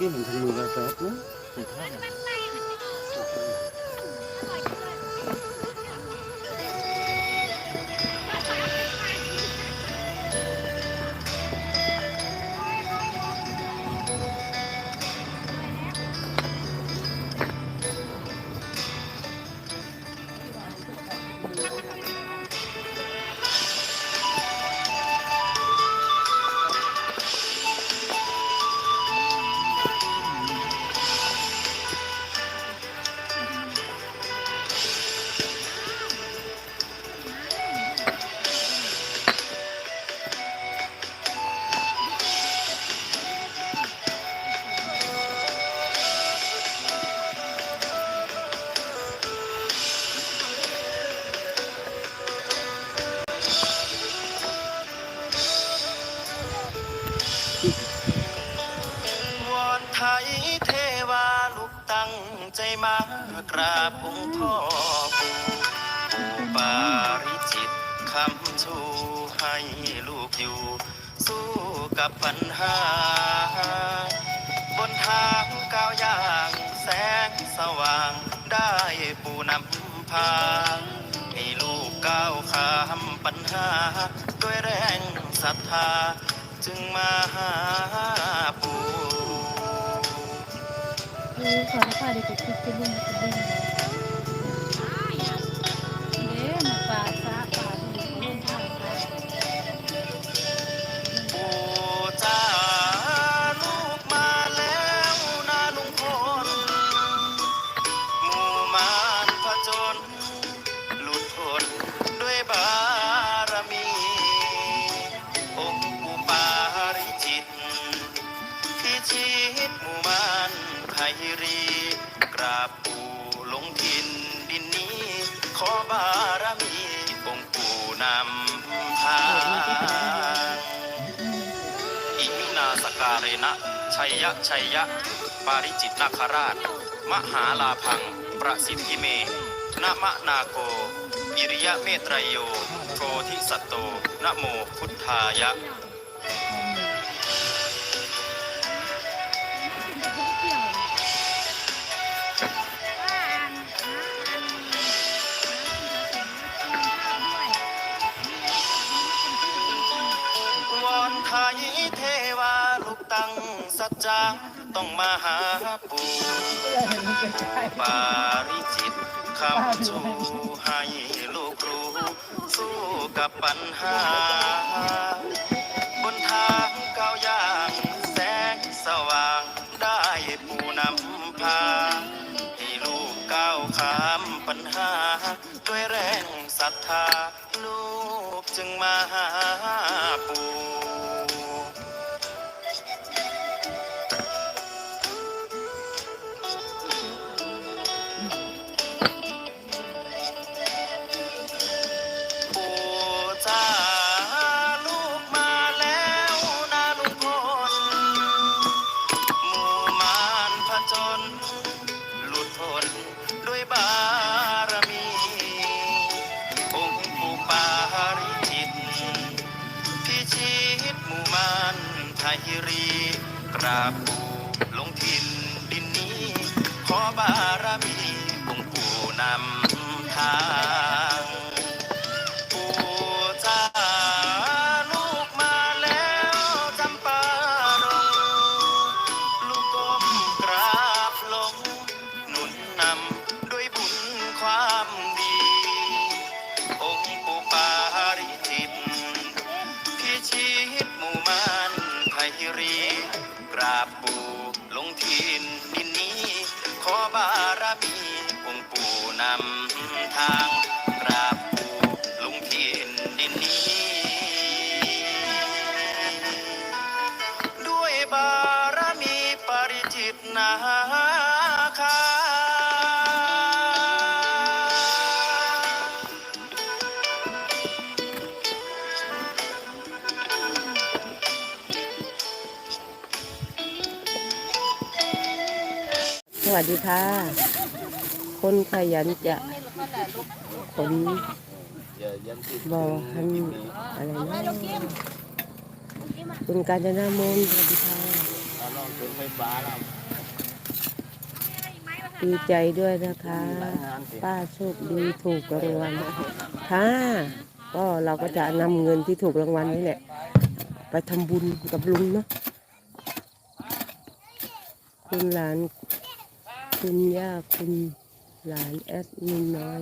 กี้เห็นทางมือ ลูกอยู่ สู้กับปัญหา บนทางก้าวย่าง แสงสว่างได้ปูนำพาให้ลูกก้าวข้ามปัญหา ด้วยแรงศรัทธา จึงมาหาปู่เออขอพาเด็กๆคิดจะบุญจะบุญเชัยยะชัยยะ ปาริจิตนาคราช มหาลาพัง ประสิทธิเมนะมะนาโกอิริยะเมตรยโยโพธิสัตโตนะโมพุทธายะวอนไทยเทวาลูกตั้ง สัจจาต้องมาหาปู่ปาริจิตคำชูให้ลูกรู้สู้กับปัญหา บนทางก้าวย่างแสงสว่างได้ปู่นำพา ให้ลูกก้าวข้ามปัญหา ด้วยแรงศรัทธา ลูกจึงมาหา มันไทยรีกราบปูลงทินดินนี้ ขอบารมีองค์ปู่นำทาง ราบปู่ลงทินดินนี้ ขอบารมีองค์ปู่นำทาง วัสดีค่ะ คนขยันจะขนบอหันอะไรนะคุณกาญจนามนสวัสดีค่ะดีใจด้วยนะคะ ป้าโชคดีถูกรางวัลค่ะก็เราก็จะนำเงินที่ถูกรางวัลนี่แหละ ไปทำบุญกับลุงเนาะคุณหลาน คุณย่าคุณหลานแอดมินน้อย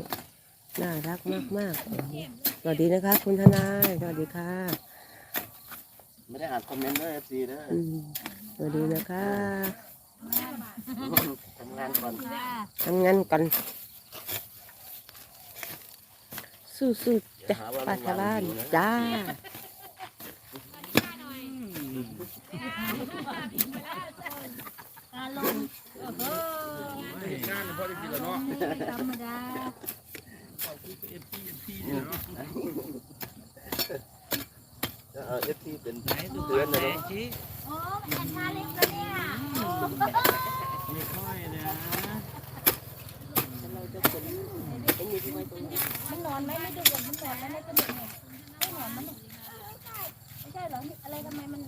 น่ารักมากๆสวัสดีนะคะคุณทนายสวัสดีค่ะ ไม่ได้อ่านคอมเมนต์ด้วยเอฟซีเด้ออืมสวัสดีนะคะทำงานก่อนทำงานกัน สู้ๆจ้ะป้าชาวบ้านจ้าอารมณ์ โอ้โหธรรมดาเออฟซีเลยเนาะเอ็มพีเป็นเพื่อนเลยเนาะโอ้มันจะทาเล็กแล้วเนี่ยไม่ค่อยนะมันนอนไหมไม่ดูก่นมันนอนไหมไม่เป็นยังไงไม่นอนมันเนี่ยไม่ใช่หรออะไรทำไมมัน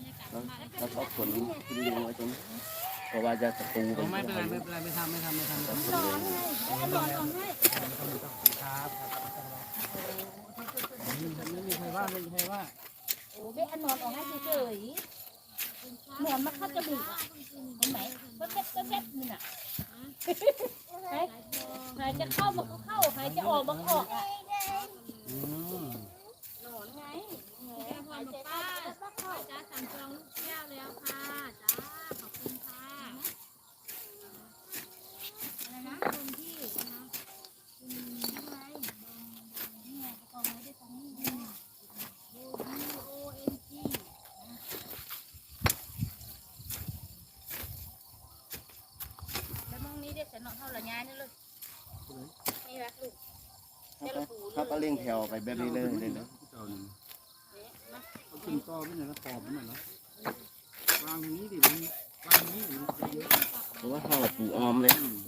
แล้วก็ขนกินเลี้ยงไว้ตรงนี้ เพราะว่าจะตะปูกันไม่เป็นไรไม่เป็นไรไม่ทำไม่ทำไม่ทำนอนไงแล้วนอนนอนให้ไม่มีใครว่าไม่มีใครว่าโอ้เบ๊อันนอนออกให้เฉยๆนอนมันเข้าจมูกอะเห็นไหมก็แก๊บก็แก๊บนี่น่ะหายหายจะเข้ามันก็เข้าหายจะออกมันก็ออกอะ อืม หนอนไงหายใจเข้าแล้วก็เข้า จ้าสั่งจองลูกแก้วแล้วค่ะจ้าขอบคุณค่ะ อะไรนะ คนที่นะคะ อะไรนี่ไงกองไว้ได้ตรงนี้ โอ O N G แล้วมองนี้ได้แต่นอนเท่าละย้ายนี่เลยนี่รักลูก เขาก็เร่งแถ วไปแบบนี้เลยเลยเนาะเจ้านี่เอาขึ้นต่อไม่หน่อยนะตอบไม่หน่อยนะวางอย่างนี้ดิมันวางอย่างนี้มันจะเยอะเพราะว่าเขาปูออมเลยอืม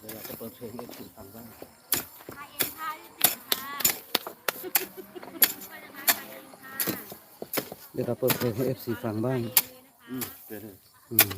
เวลาจะเปิดเพลงก็ถึงฟังบ้าง เดี๋ยวเราเปิดเพลงให้เอฟซีฟังบ้าง อืมเดี๋ยวอืม